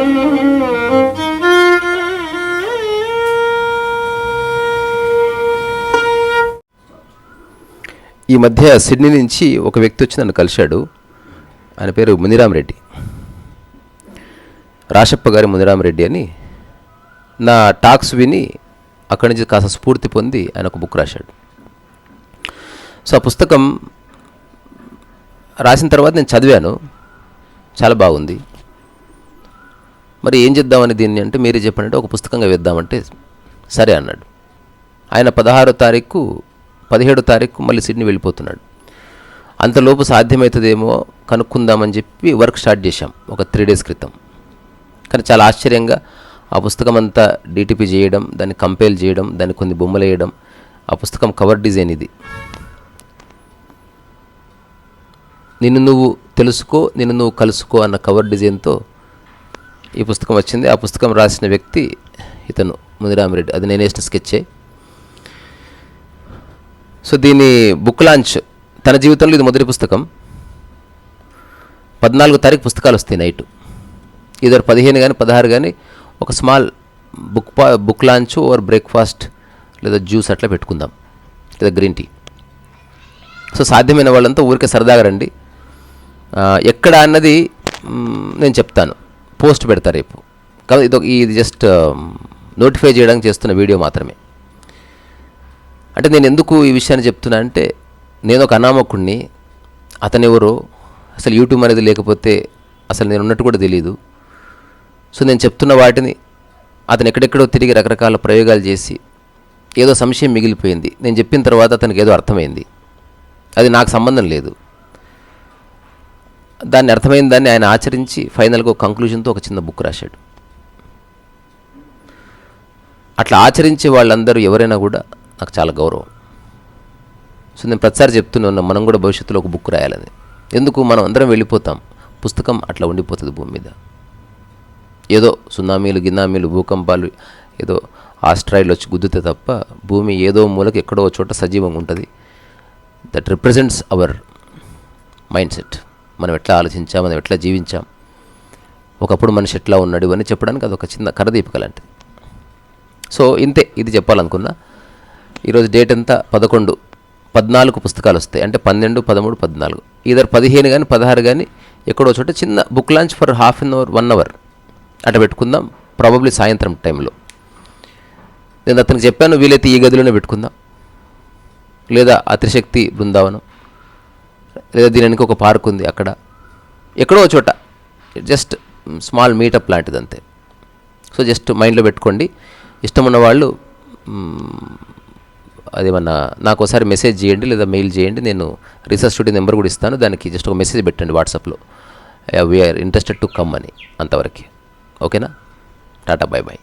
ఈ మధ్య సిడ్నీ నుంచి ఒక వ్యక్తి వచ్చి నన్ను కలిశాడు. ఆయన పేరు మునిరామరెడ్డి రాషప్ప గారి మునిరామరెడ్డి అని నా టాక్స్ విని అక్కడి నుంచి కాస్త స్ఫూర్తి పొంది ఆయన ఒక బుక్ రాశాడు. సో ఆ పుస్తకం రాసిన తర్వాత నేను చదివాను. చాలా బాగుంది. మరి ఏం చేద్దామని దీన్ని అంటే మీరే చెప్పండి ఒక పుస్తకంగా వేద్దామంటే సరే అన్నాడు. ఆయన పదహారో తారీఖు పదిహేడో తారీఖు మళ్ళీ సిడ్నీ వెళ్ళిపోతున్నాడు. అంతలోపు సాధ్యమవుతుందేమో కనుక్కుందామని చెప్పి వర్క్ స్టార్ట్ చేశాం ఒక త్రీ డేస్ క్రితం. కానీ చాలా ఆశ్చర్యంగా ఆ పుస్తకం అంతా డిటిపి చేయడం దాన్ని కంపేల్ చేయడం దాన్ని కొన్ని బొమ్మలు వేయడం ఆ పుస్తకం కవర్ డిజైన్ ఇది. నిన్ను నువ్వు తెలుసుకో నిన్ను నువ్వు కలుసుకో అన్న కవర్ డిజైన్తో ఈ పుస్తకం వచ్చింది. ఆ పుస్తకం రాసిన వ్యక్తి ఇతను ముదిరామిరెడ్డి అది నేను వేసిన స్కెచ్చే. సో దీని బుక్ లాంచ్ తన జీవితంలో ఇది మొదటి పుస్తకం. పద్నాలుగో తారీఖు పుస్తకాలు వస్తాయి నైట్. ఇద్దరు పదిహేను కానీ పదహారు కానీ ఒక స్మాల్ బుక్ పా బుక్ లాంచ్ ఓర్ బ్రేక్ఫాస్ట్ లేదా జ్యూస్ అట్లా పెట్టుకుందాం. లేదా గ్రీన్ టీ. సో సాధ్యమైన వాళ్ళంతా ఊరికే సరదాగా రండి. ఎక్కడ అన్నది నేను చెప్తాను. పోస్ట్ పెడతా రేపు. కాదు ఇది ఒక- ఇది జస్ట్ um, నోటిఫై చేయడానికి చేస్తున్న వీడియో మాత్రమే. అంటే నేను ఎందుకు ఈ విషయాన్ని చెప్తున్నా అంటే నేను ఒక అనామకుణ్ణి అతను ఎవరో అసలు యూట్యూబ్ అనేది లేకపోతే అసలు నేను ఉన్నట్టు కూడా తెలియదు సో నేను చెప్తున్న వాటిని అతను ఎక్కడెక్కడో తిరిగి రకరకాల ప్రయోగాలు చేసి ఏదో సంశయం మిగిలిపోయింది. నేను చెప్పిన తర్వాత అతనికి ఏదో అర్థమైంది. అది నాకు సంబంధం లేదు. దాన్ని అర్థమైన దాన్ని ఆయన ఆచరించి ఫైనల్గా కంక్లూజన్తో ఒక చిన్న బుక్ రాశాడు. అట్లా ఆచరించే వాళ్ళందరూ ఎవరైనా కూడా నాకు చాలా గౌరవం. సో నేను ప్రతిసారి చెప్తున్నాను మనం కూడా భవిష్యత్తులో ఒక బుక్ రాయాలని. ఎందుకు? మనం అందరం వెళ్ళిపోతాం. పుస్తకం అట్లా ఉండిపోతుంది భూమి మీద. ఏదో సునామీలు గినామీలు భూకంపాలు ఏదో ఆస్ట్రాయిల్ వచ్చి గుద్దితే తప్ప భూమి ఏదో మూలకి ఎక్కడో చోట సజీవంగా ఉంటుంది. That represents our mind set మనం ఎట్లా ఆలోచించాం మనం ఎట్లా జీవించాం ఒకప్పుడు మనిషి ఎట్లా ఉన్నాడు అని చెప్పడానికి అదొక చిన్న కరదీపిక లాంటిది. సో ఇంతే ఇది చెప్పాలనుకున్నా. ఈరోజు డేట్ ఎంత? పదకొండు. పద్నాలుగు పుస్తకాలు వస్తాయి. అంటే పన్నెండు పదమూడు పద్నాలుగు. ఇద్దరు పదిహేను కానీ పదహారు కానీ ఎక్కడో చోట చిన్న book launch for half an hour one hour. అట పెట్టుకుందాం. ప్రాబబ్లీ సాయంత్రం టైంలో. నేను అతనికి చెప్పాను వీలైతే ఈ గదిలోనే పెట్టుకుందాం. లేదా అతిశక్తి బృందావనం. లేదా దీని ఒక పార్క్ ఉంది అక్కడ. ఎక్కడో ఒక చోట. జస్ట్ స్మాల్ మీటప్ లాంటిది అంతే. సో జస్ట్ మైండ్లో పెట్టుకోండి. ఇష్టం ఉన్న వాళ్ళు అదేమన్నా నాకు ఒకసారి మెసేజ్ చేయండి లేదా మెయిల్ చేయండి. నేను రీసెర్చ్ స్టూడియో నెంబర్ కూడా ఇస్తాను. దానికి జస్ట్ ఒక మెసేజ్ పెట్టండి వాట్సాప్లో. వీఆర్ ఇంట్రెస్టెడ్ టు కమ్ అని అంతవరకు. ఓకేనా? Tata bye bye